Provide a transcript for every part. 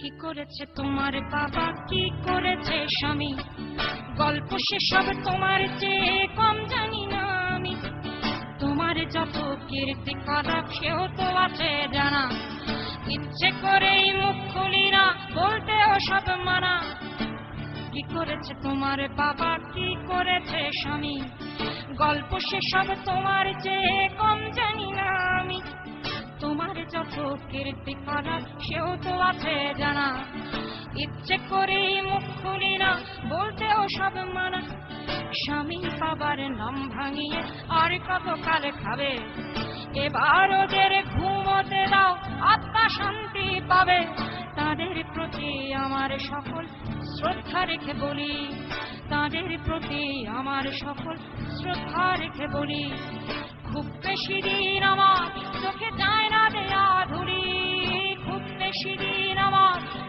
কি করেছে তোমার বাবা? কি করেছে স্বামী? গল্প সেসব তোমার চেয়ে কম জানি না আমি। তোমার যত কীর্তি খারাপ সেও তো আছে জানা। ইচ্ছে করেই মুখ খুলি না বলতেও সব মানা। কি করেছে তোমার বাবা? কি করেছে স্বামী? গল্প সেসব তোমার চেয়ে কীর্তি খারাপ সেও তো আছে জানা। ইচ্ছে করেই মুখ খুলি না সব মানা। স্বামী বাবার নাম ভাঙিয়ে আর খাবে? এবার ওদের ঘুমোতে দাও, আত্মা শান্তি পাবে। তাদের প্রতি আমার সকল শ্রদ্ধা রেখে বলি। তাদের প্রতি আমার সকল শ্রদ্ধা রেখে বলি। খুব বেশি দিন আমার চোখে যায় না দেয়া খুব বেশি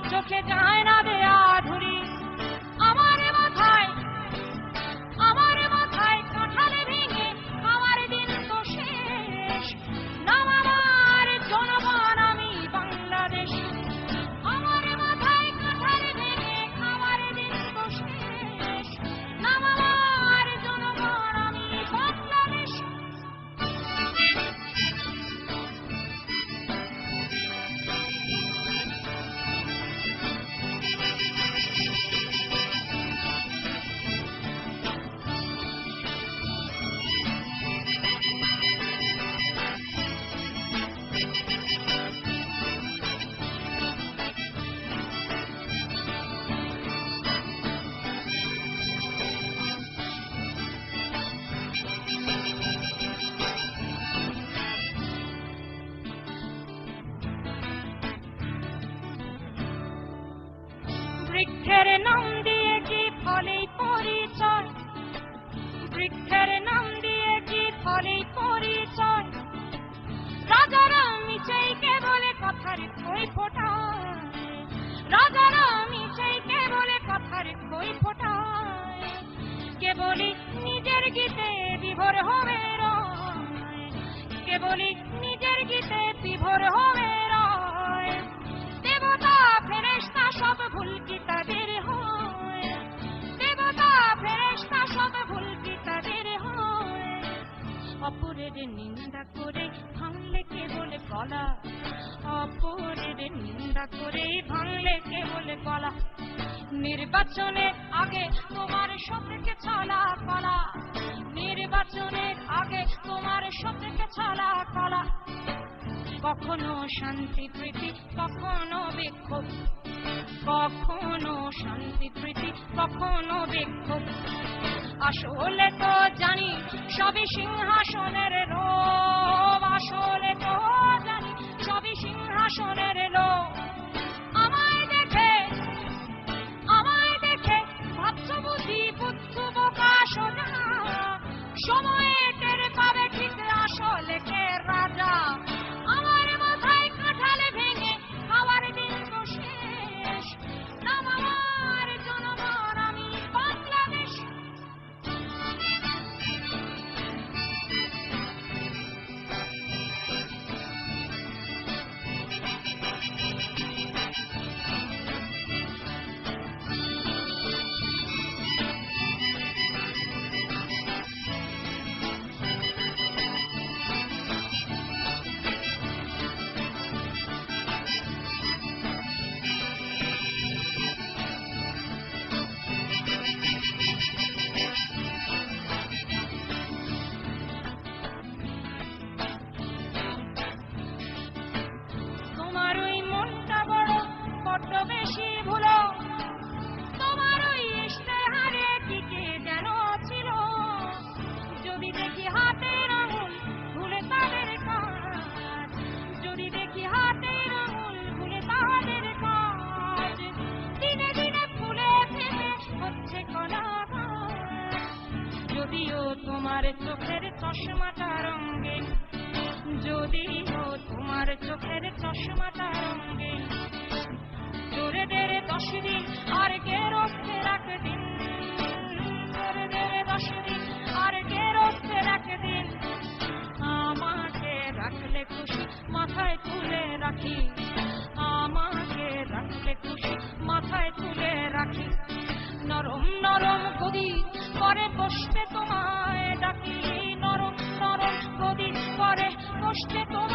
বৃক্ষের নাম দিয়ে কি ফলেই পরিচয়। বৃক্ষের নাম দিয়ে কি ফলেই পরিচয়। রাজারা মিচাইকে বলে কথার কই ফোটায়। রাজারা মিচাইকে বলে কথার কই ফোটায়। কেবলই নিজের গীতে বিভোর হবে রয়। কেবলই নিজের গীতে বিভোর হবে রয়। ফেরেশতা সব ভুল কি তাদের হয়। দেবতা ফেরেশতা সব ভুল কি তাদের হয়। অপরের নিন্দা করে ভাঙলে কে বলে গলা অপরের নিন্দা করে ভাঙলে কে বলে গলা নির্বাচনে আগে কখনো শান্তি প্রীতি, কখনো বিক্ষোভ। কখনো শান্তি প্রীতি, কখনো বিক্ষোভ। আসলে তো জানি সবই সিংহাসনের লোভ। আসলে তো জানি সবই সিংহাসনের লোভ। বেশি ভুলো। তোমার ওই ইশতেহারে টিকে যেন ছিল। যদি দেখি হাতের আঙুল, ভুলে তাদের কাজ। যদি দেখি হাতের আঙুল, ভুলে তাদের কাজ। দিনে দিনে ফুলে ফেলে হচ্ছে কলা যদিও তোমার চোখের চশমাটা রঙিন যদিও তোমার চোখের চশমাটা করে দশ দিন, আর কে রোস্তে রাখ দিন করে দে দশ দিন, আর কে রোস্তে রাখ দিন আমাকে রাখলে খুশি, মাথায় তুলে রাখি। আমাকে রাখলে খুশি, মাথায় তুলে রাখি। নরম নরম গদি পরে বসতে তোমায় ডাকি। নরম নরম গদি পরে বসতে তোমায়